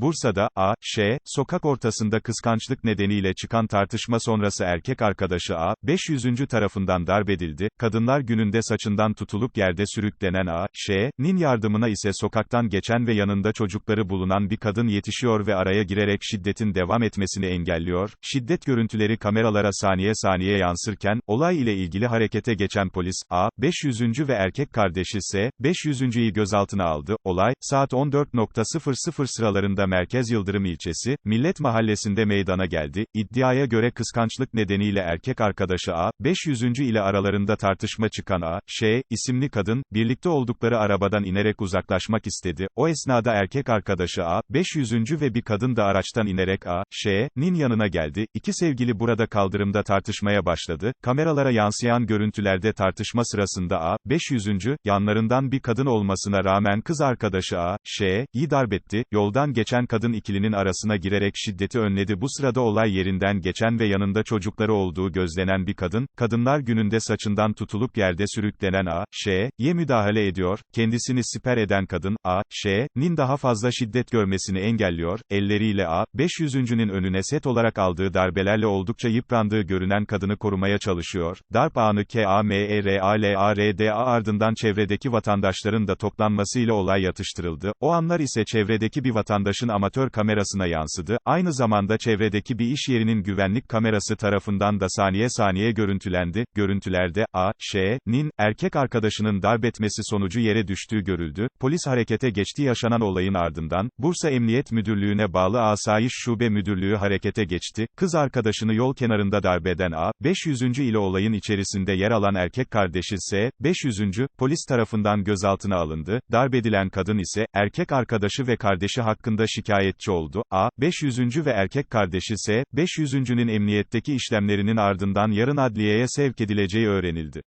Bursa'da, A, Ş, sokak ortasında kıskançlık nedeniyle çıkan tartışma sonrası erkek arkadaşı A, 500. tarafından darbedildi, kadınlar gününde saçından tutulup yerde sürüklenen A, Ş, nin yardımına ise sokaktan geçen ve yanında çocukları bulunan bir kadın yetişiyor ve araya girerek şiddetin devam etmesini engelliyor, şiddet görüntüleri kameralara saniye saniye yansırken, olay ile ilgili harekete geçen polis, A, 500. ve erkek kardeşi S, 500.yi gözaltına aldı, olay, saat 14.00 sıralarında Merkez Yıldırım ilçesi, Millet Mahallesi'nde meydana geldi, iddiaya göre kıskançlık nedeniyle erkek arkadaşı A, 500. ile aralarında tartışma çıkan A, Ş, isimli kadın, birlikte oldukları arabadan inerek uzaklaşmak istedi, o esnada erkek arkadaşı A, 500. ve bir kadın da araçtan inerek A, Ş, nin yanına geldi, iki sevgili burada kaldırımda tartışmaya başladı, kameralara yansıyan görüntülerde tartışma sırasında A, 500. yanlarından bir kadın olmasına rağmen kız arkadaşı A, Ş, yi darbetti, yoldan geçen kadın ikilinin arasına girerek şiddeti önledi. Bu sırada olay yerinden geçen ve yanında çocukları olduğu gözlenen bir kadın, kadınlar gününde saçından tutulup yerde sürüklenen A, Ş, ye müdahale ediyor, kendisini siper eden kadın, A, Ş, nin daha fazla şiddet görmesini engelliyor, elleriyle A, 500.'ünün önüne set olarak aldığı darbelerle oldukça yıprandığı görünen kadını korumaya çalışıyor, darp anı K A M E R A L A R D A ardından çevredeki vatandaşların da toplanmasıyla olay yatıştırıldı, o anlar ise çevredeki bir vatandaşın amatör kamerasına yansıdı, aynı zamanda çevredeki bir iş yerinin güvenlik kamerası tarafından da saniye saniye görüntülendi, görüntülerde, A, Ş, nin, erkek arkadaşının darbetmesi sonucu yere düştüğü görüldü, polis harekete geçti yaşanan olayın ardından, Bursa Emniyet Müdürlüğü'ne bağlı Asayiş Şube Müdürlüğü harekete geçti, kız arkadaşını yol kenarında darbeden A, 500. ile olayın içerisinde yer alan erkek kardeşi S, 500. polis tarafından gözaltına alındı, darbedilen kadın ise, erkek arkadaşı ve kardeşi hakkında şikayetçi oldu, A, 500. ve erkek kardeşi S, 500.'ünün emniyetteki işlemlerinin ardından yarın adliyeye sevk edileceği öğrenildi.